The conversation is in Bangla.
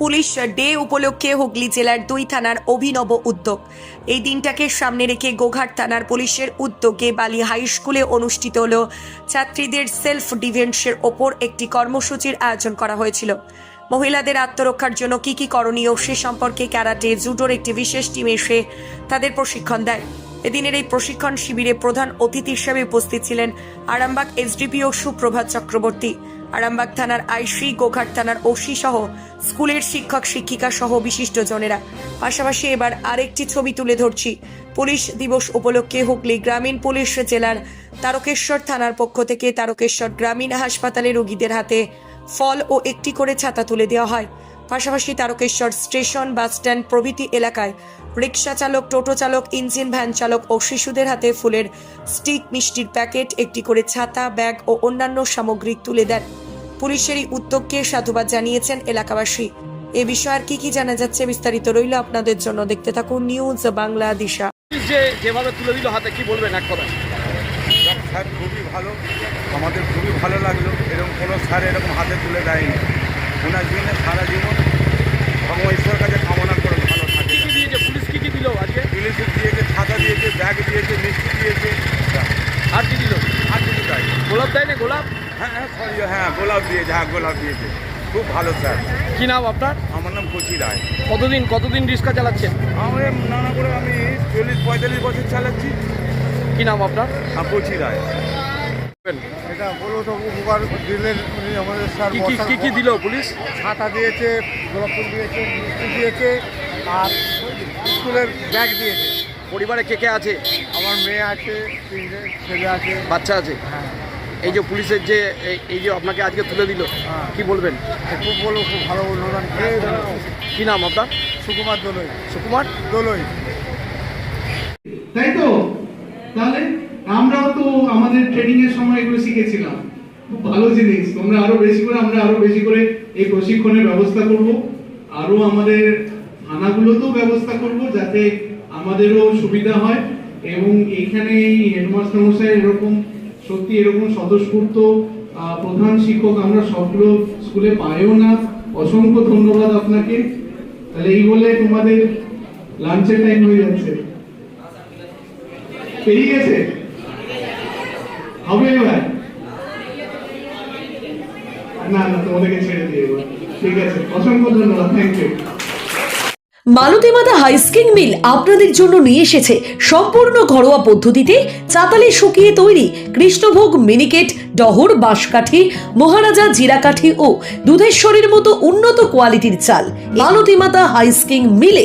পুলিশ ডে উপলক্ষে হুগলি জেলার দুই থানার অভিনব উদ্যোগ। এই দিনটাকে সামনে রেখে গোঘাট থানার পুলিশের উদ্যোগে বালি হাই স্কুলে অনুষ্ঠিত হল। ছাত্রীদের সেলফ ডিফেন্সের ওপর একটি কর্মসূচির আয়োজন করা হয়েছিল। মহিলাদের আত্মরক্ষার জন্য কি কি করণীয় সে সম্পর্কে ক্যারাটে জুডোর একটি বিশেষ টিম এসে তাদের প্রশিক্ষণ দেয়। এদিনের এই প্রশিক্ষণ শিবিরে প্রধান অতিথি হিসেবে উপস্থিত ছিলেন আরামবাগ এসডিপিও সুপ্রভাত চক্রবর্তী। আরামবাগ থানার আইসি গোঘাট থানার ওসি সহ স্কুলের শিক্ষক, শিক্ষিকা সহ বিশিষ্ট জনেরা। পাশাপাশি এবার আরেকটি ছবি তুলে ধরছি। পুলিশ দিবস উপলক্ষে হুগলি গ্রামীণ পুলিশ জেলার তারকেশ্বর থানার পক্ষ থেকে তারকেশ্বর গ্রামীণ হাসপাতালে রোগীদের হাতে ফল ও একটি করে ছাতা তুলে দেওয়া হয়। পাশাপাশি তারকেশ্বর স্টেশন বাস স্ট্যান্ড প্রভৃতি এলাকায় রিক্সা চালক টোটো চালক ইঞ্জিন ভ্যান চালক ও শিশুদের হাতে ফুলের স্টিক মিষ্টির প্যাকেট একটি করে ছাতা ব্যাগ ও অন্যান্য সামগ্রী তুলে দেন। পুলিশের এই উদ্যোগকে সাধুবাদ জানিয়েছেন এলাকাবাসী। এ বিষয়ে আর কি কি জানা যাচ্ছে বিস্তারিত রইল আপনাদের জন্য। দেখতে থাকুন নিউজ বাংলা দিশা। যে যেভাবে তুলে দিল হাতে কি বলবেন এক কথা স্যার খুবই ভালো। আমাদের খুবই ভালো লাগল। এরকম কোনো স্যার এরকম হাতে তুলে দেয়নি। ওনার জন্য সারা জীবন ভগবান ঈশ্বর কাছে কামনা করে ভালো থাকে কি দিয়েছে? পুলিশ কি কি দিল আজকে? পুলিশের দিয়েছে ছাতা দিয়েছে ব্যাগ দিয়েছে মিষ্টি দিয়েছে। আর কি দিল? আর কিছু দেয় গোলাপ দেয় না গোলাপ? হ্যাঁ হ্যাঁ sorry, হ্যাঁ গোলাপ দিয়েছে হ্যাঁ গোলাপ দিয়েছে। খুব ভালো স্যার। কি নাম আপনার? আমার নাম কচি রায়। কতদিন কতদিন রিক্সা চালাচ্ছেন? আমার নানা করে আমি চল্লিশ পঁয়তাল্লিশ বছর চালাচ্ছি। কি নাম আপনার? কচি রায়। এটা বলো তো উপকার দিলেন উনি আমাদের স্যার কি কি দিল পুলিশ? ছাতা দিয়েছে গোলাপ ফুল দিয়েছে মিষ্টি দিয়েছে আর স্কুলের ব্যাগ দিয়েছে। পরিবারে কে কে আছে? আমার মেয়ে আছে তিনটে ছেলে আছে। বাচ্চা আছে? হ্যাঁ। এই যে পুলিশের যে এই- এই যে আপনাকে আজকে তুলে দিল হ্যাঁ। কি বলবেন? খুব বলো খুব ভালো অনুদান কি নাম আপনার? সুকুমার দোলই। সুকুমার? দোলই। তাই তো? তাহলে আমরাও তো আমাদের ট্রেনিং এর সময় এগুলো শিখেছিলাম। খুব ভালো জিনিস। তোমরা আরও বেশি করে, আমরা আরও বেশি করে এই প্রশিক্ষণের ব্যবস্থা করব। আরও আমাদের থানাগুলোতেও ব্যবস্থা করব যাতে আমাদেরও সুবিধা হয় এবং এখানে এই হেডমাস্টার মশাই এরকম, সত্যি এরকম স্বতঃস্ফূর্ত প্রধান শিক্ষক আমরা সবগুলো স্কুলে পাইও না। অসংখ্য ধন্যবাদ আপনাকে। তাহলে এই বলে তোমাদের লাঞ্চের টাইম হয়ে যাচ্ছে। পেরিয়ে গেছে? হবে এবার? না না, তোমাদেরকে ছেড়ে দিয়ে ঠিক আছে, অসংখ্য ধন্যবাদ থ্যাংক ইউ হাইস্কিং মিল আপনাদের জন্য নিয়ে এসেছে সম্পূর্ণ ঘরোয়া পদ্ধতিতে চাতালে শুকিয়ে তৈরি কৃষ্ণভোগ মিনিকেট ডহর, বাঁশকাঠি, মহারাজা জিরাকাঠি ও দুধেশ্বরীর মতো উন্নত কোয়ালিটির চাল। মালতীমাতা হাইস্কিং মিলে